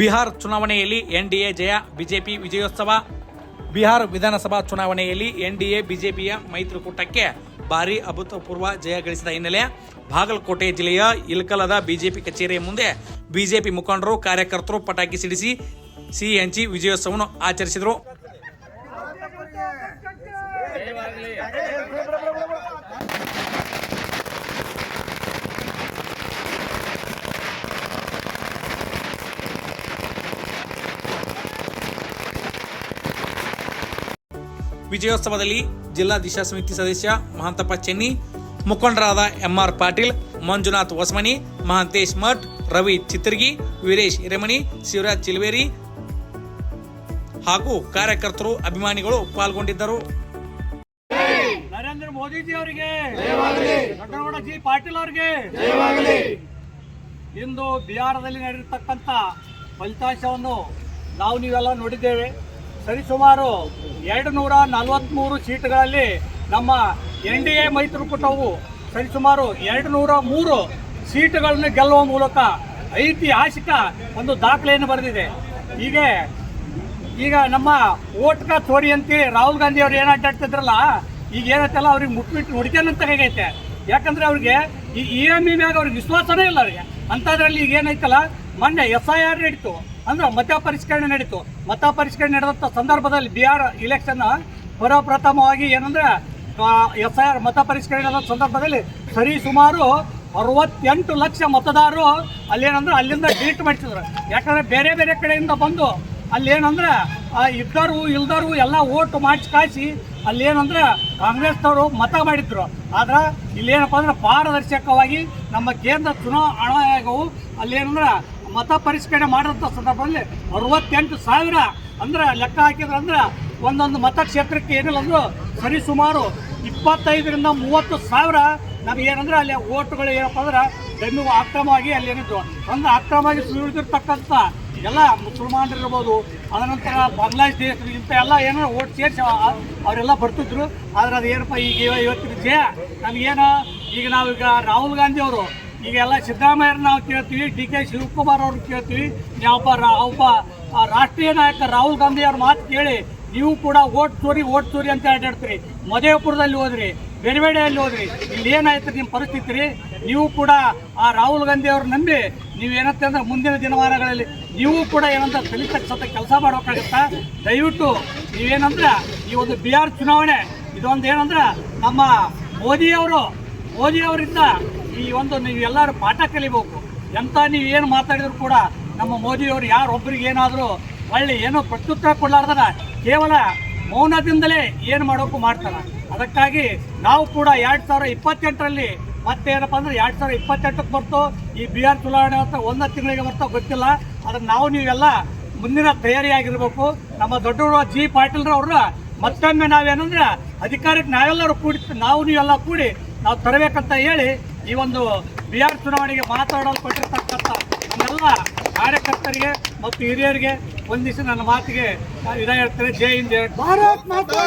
ಬಿಹಾರ್ ಚುನಾವಣೆಯಲ್ಲಿ ಎನ್ಡಿಎ ಜಯ, ಬಿಜೆಪಿ ವಿಜಯೋತ್ಸವ. ಬಿಹಾರ್ ವಿಧಾನಸಭಾ ಚುನಾವಣೆಯಲ್ಲಿ ಎನ್ಡಿಎ, ಬಿಜೆಪಿಯ ಮೈತ್ರಿಕೂಟಕ್ಕೆ ಭಾರಿ ಅಭೂತಪೂರ್ವ ಜಯ ಗಳಿಸಿದ ಹಿನ್ನೆಲೆ ಬಾಗಲಕೋಟೆ ಜಿಲ್ಲೆಯ ಇಲ್ಕಲದ ಬಿಜೆಪಿ ಕಚೇರಿಯ ಮುಂದೆ ಬಿಜೆಪಿ ಮುಖಂಡರು, ಕಾರ್ಯಕರ್ತರು ಪಟಾಕಿ ಸಿಡಿಸಿ ಸಿಹಿ ಹಂಚಿ ವಿಜಯೋತ್ಸವವನ್ನು ಆಚರಿಸಿದರು. ವಿಜಯೋತ್ಸವದಲ್ಲಿ ಜಿಲ್ಲಾ ದಿಶಾ ಸಮಿತಿ ಸದಸ್ಯ ಮಹಾಂತಪ್ಪ ಚೆನ್ನಿ, ಮುಖಂಡರಾದ ಎಂಆರ್ ಪಾಟೀಲ್, ಮಂಜುನಾಥ್ ಹೊಸಮನಿ, ಮಹಾಂತೇಶ್ ಮಠ್, ರವಿ ಚಿತ್ರಗಿ, ವೀರೇಶ್ ಹಿರೇಮಣಿ, ಶಿವರಾಜ್ ಚಿಲ್ವೇರಿ ಹಾಗೂ ಕಾರ್ಯಕರ್ತರು ಅಭಿಮಾನಿಗಳು ಪಾಲ್ಗೊಂಡಿದ್ದರು. ನರೇಂದ್ರ ಮೋದಿಜಿ ಅವರಿಗೆ ಜಿ ಪಾಟೀಲ್ ಅವರಿಗೆ, ಇಂದು ಬಿಹಾರದಲ್ಲಿ ನಡೆದಿರ್ತಕ್ಕಂಥ ಫಲಿತಾಂಶವನ್ನು ನಾವು ನೀವೆಲ್ಲ ನೋಡಿದ್ದೇವೆ. ಸರಿಸುಮಾರು ಎರಡು ನೂರ ನಲವತ್ತ್ಮೂರು ಸೀಟ್ಗಳಲ್ಲಿ ನಮ್ಮ ಎನ್ ಡಿ ಎ ಮೈತ್ರಿಕೂಟವು ಸರಿಸುಮಾರು ಎರಡು ನೂರ ಮೂರು ಸೀಟುಗಳನ್ನು ಗೆಲ್ಲುವ ಮೂಲಕ ಐತಿಹಾಸಿಕ ಒಂದು ದಾಖಲೆಯನ್ನು ಬರೆದಿದೆ. ಹೀಗೆ ಈಗ ನಮ್ಮ ಓಟ್ಕ ತೋರಿ ಅಂತ ರಾಹುಲ್ ಗಾಂಧಿ ಅವ್ರು ಏನು ಅಡ್ಡಾಡ್ತಿದ್ರಲ್ಲ, ಈಗ ಏನೈತಲ್ಲ ಅವ್ರಿಗೆ ಮುಟ್ಬಿಟ್ಟು ಹೊಡಿತೇನಂತ ಹೇಗೈತೆ? ಯಾಕಂದರೆ ಅವ್ರಿಗೆ ಈ ಇ ಎಂ ಇ ಮ್ಯಾಗ ಅವ್ರಿಗೆ ವಿಶ್ವಾಸನೇ ಇಲ್ಲ ಅವ್ರಿಗೆ. ಅಂಥದ್ರಲ್ಲಿ ಈಗ ಏನೈತಲ್ಲ ಮೊನ್ನೆ ಎಫ್ ಐ ಆರ್ ನಡೀತು. ಅಂದ್ರೆ ಮತ ಪರಿಷ್ಕರಣೆ ನಡೀತು. ಮತ ಪರಿಷ್ಕರಣೆ ನಡೆದಂಥ ಸಂದರ್ಭದಲ್ಲಿ ಬಿಹಾರ್ ಇಲೆಕ್ಷನ್ ಪರಪ್ರಥಮವಾಗಿ ಏನಂದ್ರೆ ಎಫ್ ಐ ಆರ್ ಮತ ಪರಿಷ್ಕರಣೆ ನಡೆದ ಸಂದರ್ಭದಲ್ಲಿ ಸರಿ ಸುಮಾರು ಅರವತ್ತೆಂಟು ಲಕ್ಷ ಮತದಾರರು ಅಲ್ಲೇನಂದ್ರೆ ಅಲ್ಲಿಂದ ಡಿಲೀಟ್ ಮಾಡಿಸಿದ್ರು. ಯಾಕಂದ್ರೆ ಬೇರೆ ಬೇರೆ ಕಡೆಯಿಂದ ಬಂದು ಅಲ್ಲೇನಂದ್ರೆ, ಆ ಇದ್ದವರು ಇಲ್ದವರು ಎಲ್ಲ ಓಟ್ ಮಾಡಿಸಿ ಕಾಯಿಸಿ ಅಲ್ಲೇನಂದ್ರೆ ಕಾಂಗ್ರೆಸ್ನವರು ಮತ ಮಾಡಿದ್ರು. ಆದ್ರೆ ಇಲ್ಲೇನಪ್ಪ ಅಂದ್ರೆ ಪಾರದರ್ಶಕವಾಗಿ ನಮ್ಮ ಕೇಂದ್ರ ಚುನಾವಣಾ ಆಯೋಗವು ಅಲ್ಲೇನಂದ್ರೆ ಮತ ಪರಿಷ್ಕರಣೆ ಮಾಡಿದಂಥ ಸಂದರ್ಭದಲ್ಲಿ ಅರವತ್ತೆಂಟು ಸಾವಿರ ಅಂದ್ರೆ ಲೆಕ್ಕ ಹಾಕಿದ್ರೆ ಅಂದ್ರೆ ಒಂದೊಂದು ಮತಕ್ಷೇತ್ರಕ್ಕೆ ಏನಿಲ್ಲ ಅಂದ್ರು ಸರಿ ಸುಮಾರು ಇಪ್ಪತ್ತೈದರಿಂದ ಮೂವತ್ತು ಸಾವಿರ ನಮ್ಗೆ ಏನಂದ್ರೆ ಅಲ್ಲಿ ಓಟ್ಗಳು ಏನಪ್ಪ ಅಂದ್ರೆ ಬೆನ್ನು ಅಕ್ರಮವಾಗಿ ಅಲ್ಲಿ ಏನಿದ್ರು ಅಂದ್ರೆ ಅಕ್ರಮವಾಗಿ ಸುಳಿದಿರ್ತಕ್ಕಂಥ ಎಲ್ಲ ಮುಸಲ್ಮಾನರಿರ್ಬೋದು ಅದನಂತರ ಬಾಂಗ್ಲಾದೇಶ ಇಂಥ ಎಲ್ಲ ಏನೋ ಓಟ್ ಸೇರಿಸಿ ಅವರೆಲ್ಲ ಬರ್ತಿದ್ರು. ಆದ್ರೆ ಅದು ಏನಪ್ಪ ಈಗ ಇವ- ಇವತ್ತಿನ ಜಯ? ನಮಗೇನು ಈಗ ನಾವೀಗ ರಾಹುಲ್ ಗಾಂಧಿ ಅವರು ಈಗ ಎಲ್ಲ ಸಿದ್ದರಾಮಯ್ಯರ ನಾವು ಕೇಳ್ತೀವಿ, ಡಿ ಕೆ ಶಿವಕುಮಾರ್ ಅವ್ರನ್ನ ಕೇಳ್ತೀವಿ. ಯಾವ ರಾ- ಒಬ್ಬ ರಾಷ್ಟ್ರೀಯ ನಾಯಕ ರಾಹುಲ್ ಗಾಂಧಿ ಅವ್ರ ಮಾತು ಕೇಳಿ, ನೀವು ಕೂಡ ಓಟ್ ಚೋರಿ ಓಟ್ ಚೋರಿ ಅಂತ ಅಡ್ಡಾಡ್ತೀರಿ. ಮದೇವಪುರದಲ್ಲಿ ಹೋದ್ರಿ ಬೇರೆಬೇಡೆಯಲ್ಲಿ ಹೋದ್ರಿ, ಇಲ್ಲಿ ಏನಾಯ್ತು ನಿಮ್ಮ ಪರಿಸ್ಥಿತಿ ರೀ? ನೀವು ಕೂಡ ಆ ರಾಹುಲ್ ಗಾಂಧಿ ಅವ್ರು ನಂಬಿ, ನೀವು ಏನಂತ ಅಂದ್ರೆ ಮುಂದಿನ ದಿನಮಾನಗಳಲ್ಲಿ ನೀವು ಕೂಡ ಏನಂತ ಕಲಿತ ಸತ ಕೆಲಸ ಮಾಡಬೇಕಾಗತ್ತ? ದಯವಿಟ್ಟು ನೀವೇನಂದ್ರೆ ಈ ಒಂದು ಬಿಹಾರ್ ಚುನಾವಣೆ ಇದೊಂದು ಏನಂದ್ರೆ ನಮ್ಮ ಮೋದಿಯವರು, ಮೋದಿಯವರಿಂದ ಈ ಒಂದು ನೀವು ಎಲ್ಲರೂ ಪಾಠ ಕಲಿಬೇಕು. ಎಂಥ ನೀವು ಏನು ಮಾತಾಡಿದ್ರು ಕೂಡ ನಮ್ಮ ಮೋದಿಯವರು ಯಾರೊಬ್ಬರಿಗೆ ಏನಾದರೂ ಒಳ್ಳೆ ಏನೋ ಪ್ರತ್ಯುತ್ತರ ಕೊಡಲಾರ್ದನ ಕೇವಲ ಮೌನದಿಂದಲೇ ಏನು ಮಾಡೋಕ್ಕೂ ಮಾಡ್ತಾರೆ. ಅದಕ್ಕಾಗಿ ನಾವು ಕೂಡ ಎರಡು ಸಾವಿರ ಇಪ್ಪತ್ತೆಂಟರಲ್ಲಿ ಮತ್ತೆ ಏನಪ್ಪ ಅಂದ್ರೆ ಎರಡು ಸಾವಿರ ಇಪ್ಪತ್ತೆಂಟಕ್ಕೆ ಬರ್ತು. ಈ ಬಿಹಾರ್ ಚುನಾವಣೆ ಅಂತ ಒಂದು ತಿಂಗಳಿಗೆ ಬರ್ತೋ ಗೊತ್ತಿಲ್ಲ. ಅದನ್ನ ನಾವು ನೀವೆಲ್ಲ ಮುಂದಿನ ತಯಾರಿಯಾಗಿರ್ಬೇಕು. ನಮ್ಮ ದೊಡ್ಡವರು ಜಿ ಪಾಟೀಲ್ರವ್ರನ್ನ ಮತ್ತೊಮ್ಮೆ ನಾವೇನಂದ್ರೆ ಅಧಿಕಾರಕ್ಕೆ ನಾವೆಲ್ಲರೂ ಕೂಡಿ ನಾವು ನೀವೆಲ್ಲ ಕೂಡಿ ನಾವು ತರಬೇಕಂತ ಹೇಳಿ ಈ ಒಂದು ಬಿಹಾರ್ ಚುನಾವಣೆಗೆ ಮಾತಾಡಲು ಕೊಟ್ಟಿರ್ತಕ್ಕಂಥ ನಮ್ಮೆಲ್ಲ ಕಾರ್ಯಕರ್ತರಿಗೆ ಮತ್ತು ಹಿರಿಯರಿಗೆ ಒಂದಿಸಿ ನನ್ನ ಮಾತಿಗೆ ಇದ ಹೇಳ್ತೇನೆ. ಜೈ ಹಿಂದ್ ಭಾರತ್ ಮಾತಾ